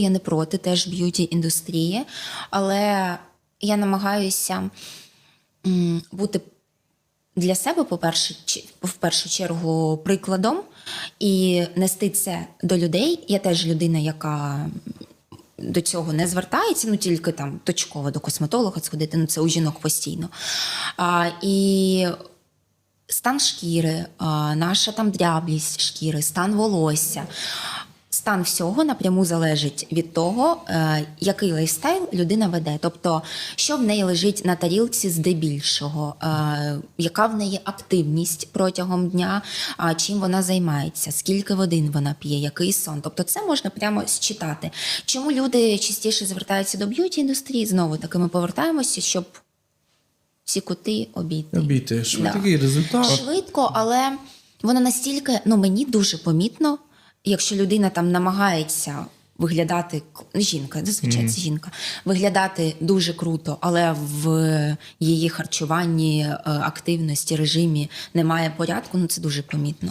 Я не проти теж б'юті індустрії, але я намагаюся бути для себе, по-перше, в першу чергу, прикладом і нести це до людей. Я теж людина, яка до цього не звертається, ну тільки там точково до косметолога сходити, ну це у жінок постійно. А, і стан шкіри, наша там дряблість шкіри, стан волосся. Стан всього напряму залежить від того, е, який лайфстайл людина веде. Тобто, що в неї лежить на тарілці здебільшого, е, яка в неї активність протягом дня, чим вона займається, скільки годин вона п'є, який сон. Тобто, це можна прямо считати. Чому люди частіше звертаються до б'юті індустрії? Знову таки ми повертаємося, щоб всі кути обійти. Обійти. Швидкий результат. Швидко, але воно настільки, ну мені дуже помітно, якщо людина там намагається виглядати к- жінка, зазвичай це жінка, виглядати дуже круто, але в її харчуванні, е, активності, режимі немає порядку, ну це дуже помітно.